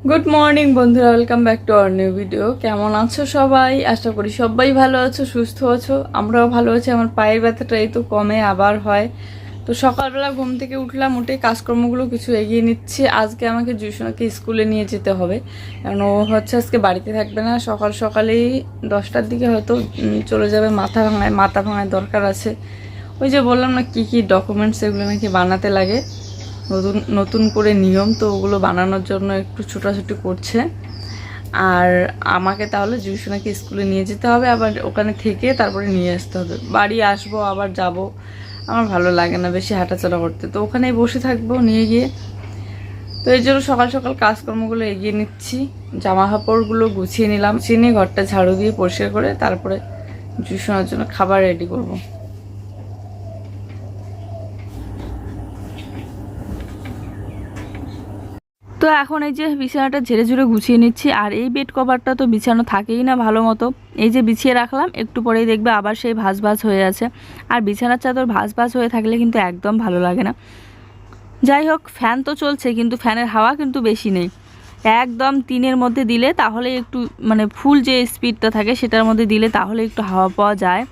Good morning বন্ধুরা welcome back to our new video কেমন আছো সবাই? আশা করি সবাই ভালো আছো, সুস্থ আছো। আমরাও ভালো আছি, আমার পায়ের ব্যথাটা এই তো কমে আবার হয়। তো সকালবেলা ঘুম থেকে উঠলাম, উঠে কাজকর্মগুলো কিছু এগিয়ে নিচ্ছি। আজকে আমাকে জুসোনাকে স্কুলে নিয়ে যেতে হবে। কারণ ও হচ্ছে আজকে বাড়িতে থাকবে না। সকাল সকালেই দশটার দিকে হয়তো চলে যাবে। মাথা ভাঙায় মাথা ভাঙায় দরকার আছে। ওই যে বললাম না, কী কী ডকুমেন্টস এগুলো নাকি বানাতে লাগে। নতুন নতুন করে নিয়ম তো ওগুলো বানানোর জন্য একটু ছোটাছুটি করছে। আর আমাকে তাহলে জিউসোনাকে স্কুলে নিয়ে যেতে হবে, আবার ওখানে থেকে তারপরে নিয়ে আসতে হবে। বাড়ি আসব, আবার যাব। আমার ভালো লাগে না বেশি হাঁটাচলা করতে। তো ওখানেই বসে থাকব নিয়ে গিয়ে। তো এই জন্য সকাল সকাল কাজকর্মগুলো এগিয়ে নিচ্ছি। জামা কাপড়গুলো গুছিয়ে নিলাম নিয়ে ঘরটা ঝাড়ু দিয়ে পরিষ্কার করে তারপরে জিউসোনার জন্য খাবার রেডি করব। তো এখন এই যে বিছানাটা ঝেড়ে ঝুড়ে গুছিয়ে নিচ্ছি, আর এই বেড কভারটা তো বিছানো থাকেই না ভালো মতো। এই যে বিছিয়ে রাখলাম, একটু পরেই দেখবে আবার সেই ভাঁজ ভাঁজ হয়ে আছে। আর বিছানার চাদর ভাঁজ ভাঁজ হয়ে থাকলে কিন্তু একদম ভালো লাগে না। যাই হোক ফ্যান তো চলছে, কিন্তু ফ্যানের হাওয়া কিন্তু বেশি নেই। একদম তিনের মধ্যে দিলে তাহলে একটু মানে ফুল যে স্পিডটা থাকে সেটার মধ্যে দিলে তাহলে একটু হাওয়া পাওয়া যায়।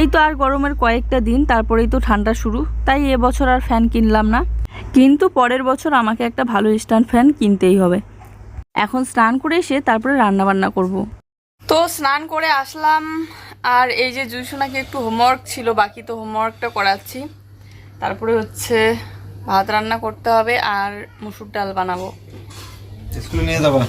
এই তো আর গরমের কয়েকটা দিন, তারপরেই তো ঠান্ডা শুরু। তাই এবছর আর ফ্যান কিনলাম না। কিন্তু পরের বছর আমাকে একটা ভালো স্ট্যান্ড ফ্যান কিনতেই হবে। এখন স্নান করে এসে তারপরে রান্না বান্না করব। তো স্নান করে আসলাম আর এই যে জুসোনাকে একটু হোমওয়ার্ক ছিল বাকি তো হোমওয়ার্কটা করাচ্ছি। তারপরে হচ্ছে ভাত রান্না করতে হবে আর মুসুর ডাল বানাবো। স্কুলে নিয়ে যাবা।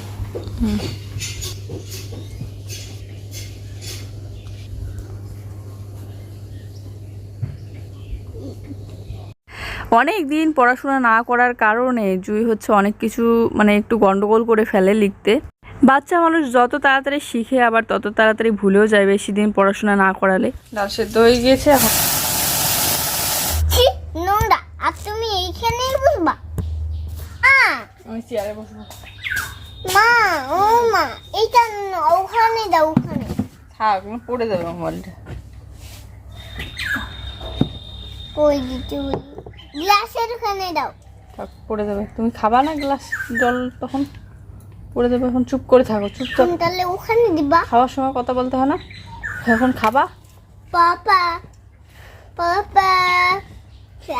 অনেক দিন পড়াশোনা না করার কারণে জুই হচ্ছে অনেক কিছু মানে একটু গন্ডগোল করে ফেলে লিখতে। বাচ্চা মানুষ যত তাড়াতাড়ি শিখে আবার তত তাড়াতাড়ি ভুলেও যায় বেশি দিন পড়াশোনা না করালে। ডাল সেদ্ধ হয়ে গিয়েছে এখন। নোংরা। আর তুমি এইখানেই বসবা? আ আমি চেয়ারে বসবো। মা ও মা এইটা ওখানে দাও ওখানে। থাক পড়ে যাবে মোবাইলটা। কই দিতে ওই গ্লাসের ওখানে দাও। থাক পড়ে যাবে। তুমি খাবা না গ্লাস? জল তখন পড়ে যাবে এখন চুপ করে থাকো চুপচাপ তাহলে ওখানে দিবা। খাওয়ার সময় কথা বলতে হয় না? এখন খাবা? পাপা পাপা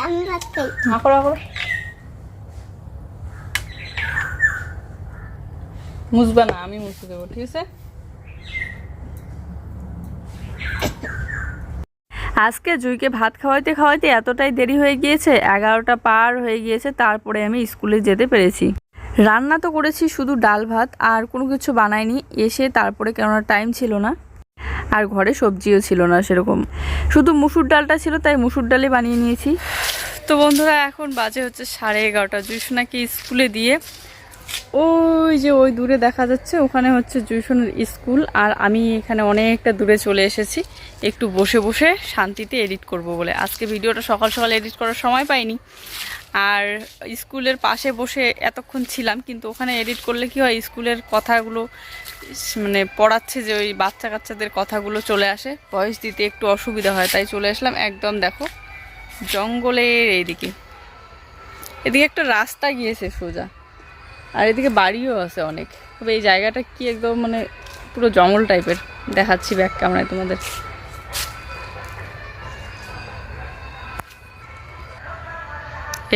আমি ভাত খাই। না করো করো। মুছবা না আমি মুছে দেবো ঠিক আছে? আজকে জুইকে ভাত খাওয়াইতে খাওয়াইতে এতটাই দেরি হয়ে গিয়েছে, এগারোটা পার হয়ে গিয়েছে, তারপরে আমি স্কুলে যেতে পেরেছি। রান্না তো করেছি শুধু ডাল ভাত, আর কোনো কিছু বানাইনি, এসে তারপরে কেননা টাইম ছিল না, আর ঘরে সবজিও ছিল না সেরকম। শুধু মুসুর ডালটা ছিল, তাই মুসুর ডালই বানিয়ে নিয়েছি। তো বন্ধুরা, এখন বাজে হচ্ছে সাড়ে এগারোটা জুইসোনাকে স্কুলে দিয়ে ওই যে ওই দূরে দেখা যাচ্ছে, ওখানে হচ্ছে জুইসনের স্কুল, আর আমি এখানে অনেকটা দূরে চলে এসেছি। একটু বসে বসে শান্তিতে এডিট করব বলে। আজকে ভিডিওটা সকাল সকাল এডিট করার সময় পাইনি। আর স্কুলের পাশে বসে এতক্ষণ ছিলাম, কিন্তু ওখানে এডিট করলে কি হয়, স্কুলের কথাগুলো মানে পড়াচ্ছে যে ওই বাচ্চা কাচ্চাদের কথাগুলো চলে আসে। ভয়েস দিতে একটু অসুবিধা হয়, তাই চলে আসলাম। একদম দেখো, জঙ্গলের এইদিকে। এদিকে একটা রাস্তা গিয়েছে সোজা। আর এদিকে বাড়িও আছে অনেক। তবে এই জায়গাটা কি একদম মানে পুরো জঙ্গল টাইপের? দেখাচ্ছি ব্যাক ক্যামেরায় তোমাদের।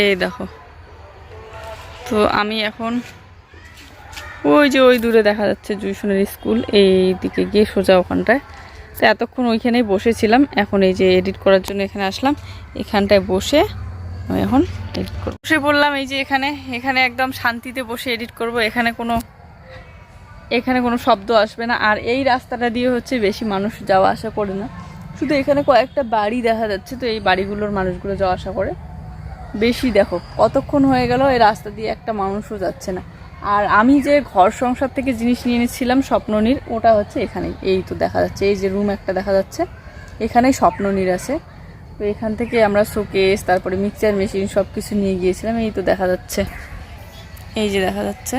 এই দেখো। তো আমি এখন ওই যে ওই দূরে দেখা যাচ্ছে জুইশনের স্কুল, এই দিকে গিয়ে সোজা ওখানটায়। তো এতক্ষণ ওইখানেই বসেছিলাম। এখন এই যে এডিট করার জন্য এখানে আসলাম। এখানটায় বসে আমি এখন এডিট করব। বসে পড়লাম এই যে এখানে এখানে একদম শান্তিতে বসে এডিট করব, এখানে কোনো এখানে কোনো শব্দ আসবে না। আর এই রাস্তাটা দিয়ে হচ্ছে বেশি মানুষ যাওয়া আসা করে না। শুধু এখানে কয়েকটা বাড়ি দেখা যাচ্ছে, তো এই বাড়িগুলোর মানুষগুলো যাওয়া আসা করে। বেশি দেখো, কতক্ষণ হয়ে গেল এই রাস্তা দিয়ে একটা মানুষও যাচ্ছে না। আর আমি যে ঘর সংসার থেকে জিনিস নিয়ে এনেছিলাম স্বপ্ননীর, ওটা হচ্ছে এখানেই। এই তো দেখা যাচ্ছে, এই যে রুম একটা দেখা যাচ্ছে, এখানেই স্বপ্ননীর আছে। তো এখান থেকে আমরা শোকেস, তারপরে মিক্সচার মেশিন সব কিছু নিয়ে গিয়েছিলাম, এই তো দেখা যাচ্ছে। এই যে দেখা যাচ্ছে,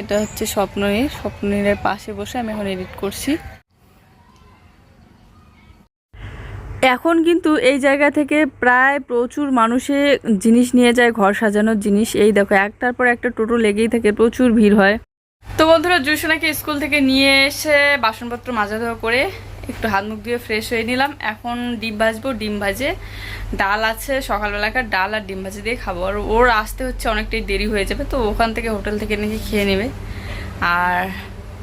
এটা হচ্ছে স্বপ্ননীর স্বপ্ননীরের পাশে বসে আমি এখন এডিট করছি। এখন কিন্তু এই জায়গা থেকে প্রায় প্রচুর মানুষে জিনিস নিয়ে যায়, ঘর সাজানোর জিনিস। এই দেখো, একটার পর একটা টোটো লেগেই থাকে, প্রচুর ভিড় হয়। তো বন্ধুরা, জুসোনাকে স্কুল থেকে নিয়ে এসে বাসনপত্র মাজা ধোয়া করে একটু হাত মুখ দিয়ে ফ্রেশ হয়ে নিলাম। এখন ডিম ভাজবো, ডিম ভাজে। ডাল আছে, সকালবেলাকার ডাল আর ডিম ভাজি দিয়ে খাব। আর ওর আসতে হচ্ছে অনেকটাই দেরি হয়ে যাবে, তো ওখান থেকে হোটেল থেকে নাকি খেয়ে নেবে। আর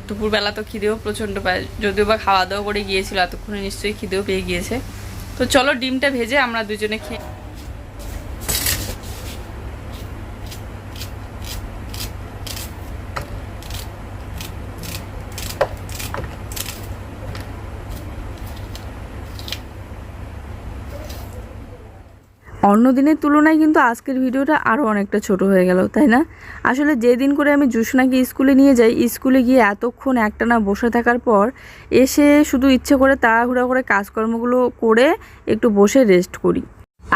দুপুরবেলা তো খিদেও প্রচণ্ড পায়, যদিও বা খাওয়া দাওয়া করে গিয়েছিল, এতক্ষণে নিশ্চয়ই খিদেও পেয়ে গিয়েছে। তো চলো ডিমটা ভেজে আমরা দুজনে খেয়ে অন্য দিনের তুলনায় কিন্তু আজকের ভিডিওটা আরও অনেকটা ছোট হয়ে গেল, তাই না? আসলে যেদিন করে আমি জুসনাকে স্কুলে নিয়ে যাই, স্কুলে গিয়ে এতক্ষণ একটানা বসে থাকার পর এসে শুধু ইচ্ছে করে তাড়াহুড়া করে কাজকর্মগুলো করে একটু বসে রেস্ট করি।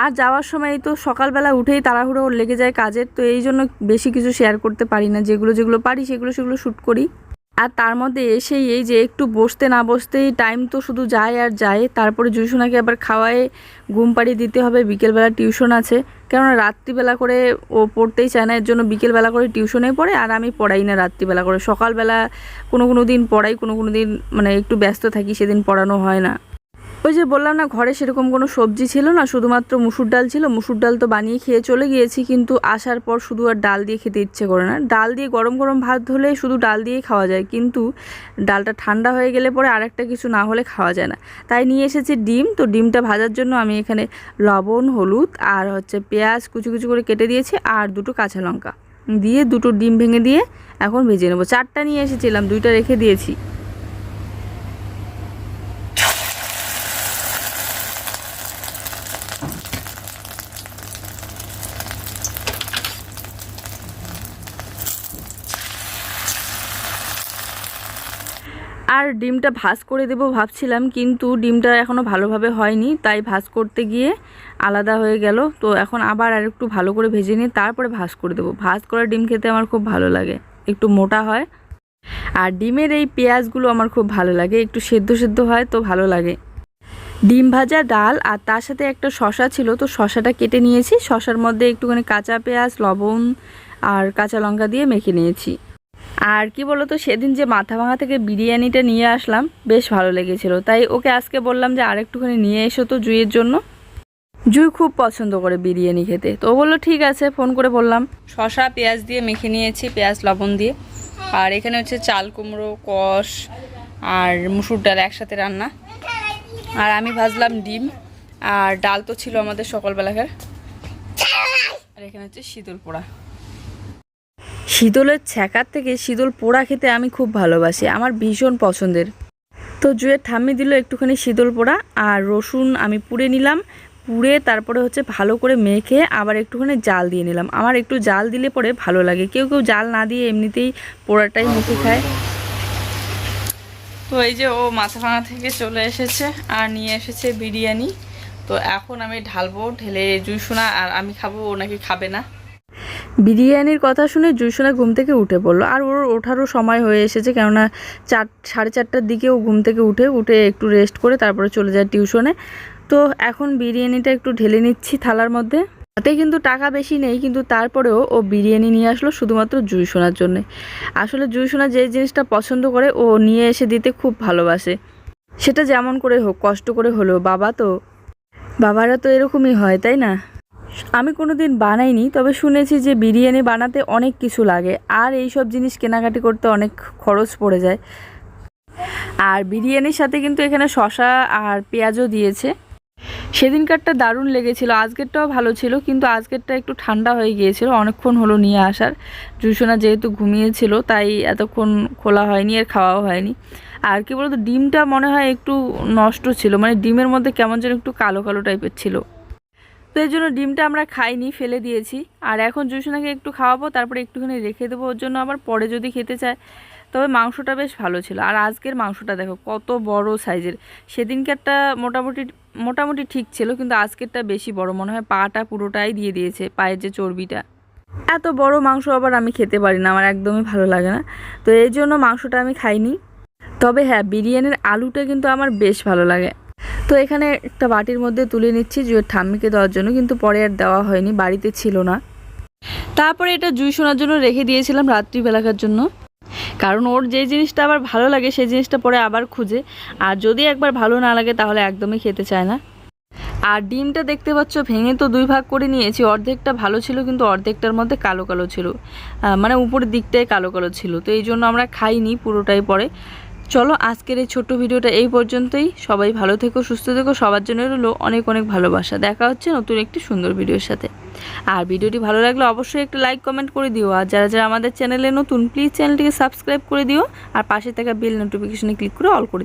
আর যাওয়ার সময় তো সকালবেলা উঠেই তাড়াহুড়ো লেগে যায় কাজের, তো এই জন্য বেশি কিছু শেয়ার করতে পারি না। যেগুলো যেগুলো পারি সেগুলো সেগুলো শ্যুট করি। আর তার মধ্যে এসেই এই যে একটু বসতে না বসতেই টাইম তো শুধু যায় আর যায়। তারপরে জুসুনাকে আবার খাওয়ায়, ঘুম পাড়িয়ে দিতে হবে, বিকেলবেলা টিউশন আছে। কেননা রাত্রিবেলা করে ও পড়তেই চায় না, এর জন্য বিকেলবেলা করে টিউশনে পড়ে আর আমি পড়াই না রাত্রিবেলা করে। সকালবেলা কোনো কোনো দিন পড়াই, কোনো কোনো দিন মানে একটু ব্যস্ত থাকি, সেদিন পড়ানো হয় না। ওই যে বললাম না, ঘরে সেরকম কোনো সবজি ছিল না, শুধুমাত্র মুসুর ডাল ছিল। মুসুর ডাল তো বানিয়ে খেয়ে চলে গিয়েছি, কিন্তু আসার পর শুধু আর ডাল দিয়ে খেতে ইচ্ছে করে না। ডাল দিয়ে গরম গরম ভাত হলে শুধু ডাল দিয়েই খাওয়া যায়, কিন্তু ডালটা ঠান্ডা হয়ে গেলে পরে আরেকটা কিছু না হলে খাওয়া যায় না। তাই নিয়ে এসেছি ডিম। তো ডিমটা ভাজার জন্য আমি এখানে লবণ, হলুদ আর হচ্ছে পেঁয়াজ কুচি কুচি করে কেটে দিয়েছি আর দুটো কাঁচা লঙ্কা। দিয়ে দুটো ডিম ভেঙে দিয়ে এখন ভেজে নেব। চারটা নিয়ে এসেছিলাম, দুইটা রেখে দিয়েছি। আর ডিমটা ভাজ করে দেবো ভাবছিলাম, কিন্তু ডিমটা এখনও ভালোভাবে হয়নি, তাই ভাজ করতে গিয়ে আলাদা হয়ে গেল। তো এখন আবার আর একটু ভালো করে ভেজে নিয়ে তারপরে ভাজ করে দেবো। ভাজ করা ডিম খেতে আমার খুব ভালো লাগে, একটু মোটা হয়। আর ডিমের এই পেঁয়াজগুলো আমার খুব ভালো লাগে, একটু সেদ্ধ সেদ্ধ হয় তো ভালো লাগে। ডিম ভাজা ডাল আর তার সাথে একটা শশা ছিল, তো শশাটা কেটে নিয়েছি। শশার মধ্যে একটুখানি কাঁচা পেঁয়াজ, লবণ আর কাঁচা লঙ্কা দিয়ে মেখে নিয়েছি। আর কি বলতো, সেদিন যে মাথা ভাঙা থেকে বিরিয়ানিটা নিয়ে আসলাম, বেশ ভালো লেগেছিল। তাই ওকে আজকে বললাম যে আরেকটুখানি নিয়ে এসো তো জুইয়ের জন্য। জুই খুব পছন্দ করে বিরিয়ানি খেতে। তো বলল, ঠিক আছে। ফোন করে বললাম শশা পেঁয়াজ দিয়ে মেখে নিয়েছি, পেঁয়াজ, লবণ দিয়ে। আর এখানে হচ্ছে চাল কুমড়ো, কষ আর মুসুর ডাল একসাথে রান্না। আর আমি ভাজলাম ডিম। আর ডাল তো ছিল আমাদের সকালবেলাকার। আর এখানে হচ্ছে শীতল পোড়া। শীতলের ছ্যাঁকার থেকে শীতল পোড়া খেতে আমি খুব ভালোবাসি, আমার ভীষণ পছন্দের। তো জুয়ের ঠাম্মি দিল একটুখানি শীতল পোড়া আর রসুন আমি পুড়ে নিলাম, পুড়ে তারপরে হচ্ছে ভালো করে মেখে আবার একটুখানি জাল দিয়ে নিলাম। আমার একটু জাল দিলে পরে ভালো লাগে, কেউ কেউ জাল না দিয়ে এমনিতেই পোড়াটাই মুখে খায়। তো এই যে ও মাথা ভাঙা থেকে চলে এসেছে আর নিয়ে এসেছে বিরিয়ানি। তো এখন আমি ঢালবো, ঢেলে জুইসোনা আর আমি খাব, ও নাকি খাবে না। বিরিয়ানির কথা শুনে জুইসোনা ঘুম থেকে উঠে পড়ল। আর ওর ওঠারও সময় হয়ে এসেছে, কেননা চার, সাড়ে চারটার দিকে ও ঘুম থেকে উঠে উঠে একটু রেস্ট করে তারপরে চলে যায় টিউশনে তো এখন বিরিয়ানিটা একটু ঢেলে নিচ্ছি থালার মধ্যে। তাতে কিন্তু টাকা বেশি নেই, কিন্তু তারপরেও ও বিরিয়ানি নিয়ে আসলো শুধুমাত্র জুই শোনার জন্য। আসলে জুই শোনা যে জিনিসটা পছন্দ করে, ও নিয়ে এসে দিতে খুব ভালোবাসে। সেটা যেমন করে হোক, কষ্ট করে হলেও বাবা তো, বাবারা তো এরকমই হয়, তাই না? আমি কোনো দিন বানাইনি, তবে শুনেছি যে বিরিয়ানি বানাতে অনেক কিছু লাগে, আর এই সব জিনিস কেনাকাটি করতে অনেক খরচ পড়ে যায়। আর বিরিয়ানির সাথে কিন্তু এখানে শশা আর পেঁয়াজও দিয়েছে। সেদিনকারটা দারুণ লেগেছিল, আজকেরটাও ভালো ছিল, কিন্তু আজকেরটা একটু ঠান্ডা হয়ে গিয়েছিল, অনেকক্ষণ হলো নিয়ে আসার। জুসোনা যেহেতু ঘুমিয়েছিল, তাই এতক্ষণ খোলা হয়নি আর খাওয়াও হয়নি। আর কি বলতো, ডিমটা মনে হয় একটু নষ্ট ছিল মানে ডিমের মধ্যে কেমন যেন একটু কালো কালো টাইপের ছিল। তো এই জন্য ডিমটা আমরা খাইনি, ফেলে দিয়েছি। আর এখন জুসোনাকে একটু খাওয়াবো, তারপরে একটুখানি রেখে দেবো ওর জন্য। আবার পরে যদি খেতে চায়, তবে মাংসটা বেশ ভালো ছিল। আর আজকের মাংসটা দেখো, কত বড় সাইজের। সেদিনকারটা মোটামুটি মোটামুটি ঠিক ছিল, কিন্তু আজকেরটা বেশি বড়। মনে হয় পাটা পুরোটাই দিয়ে দিয়েছে, পায়ের যে চর্বিটা। এত বড় মাংস আবার আমি খেতে পারি না, আমার একদমই ভালো লাগে না। তো এই জন্য মাংসটা আমি খাইনি। তবে হ্যাঁ বিরিয়ানির আলুটা কিন্তু আমার বেশ ভালো লাগে। তো এখানে একটা বাটির মধ্যে তুলে নিচ্ছি জুয়ের ঠাম্মিকে দেওয়ার জন্য, কিন্তু পরে আর দেওয়া হয়নি, বাড়িতে ছিল না। তারপরে এটা জুই শোনার জন্য রেখে দিয়েছিলাম রাত্রিবেলাকার জন্য। কারণ ওর যে জিনিসটা আবার ভালো লাগে, সেই জিনিসটা পরে আবার খুঁজে। আর যদি একবার ভালো না লাগে, তাহলে একদমই খেতে চায় না। আর ডিমটা দেখতে পাচ্ছ, ভেঙে তো দুই ভাগ করে নিয়েছি। অর্ধেকটা ভালো ছিল, কিন্তু অর্ধেকটার মধ্যে কালো কালো ছিল। মানে উপরের দিকটাই কালো কালো ছিল। তো এই জন্য আমরা খাইনি পুরোটাই পরে। চলো আজকের এই ছোট্ট ভিডিওটা এই পর্যন্তই। সবাই ভালো থেকো, সুস্থ থেকো, সবার জন্য রইল অনেক অনেক ভালোবাসা। দেখা হচ্ছে নতুন একটি সুন্দর ভিডিওর সাথে। আর ভিডিওটি ভালো লাগলে অবশ্যই একটা লাইক কমেন্ট করে দিও। আর যারা যারা আমাদের চ্যানেলে নতুন প্লিজ চ্যানেলটিকে সাবস্ক্রাইব করে দিও। আর পাশে থাকা বেল নোটিফিকেশনে ক্লিক করে অল করে দিও।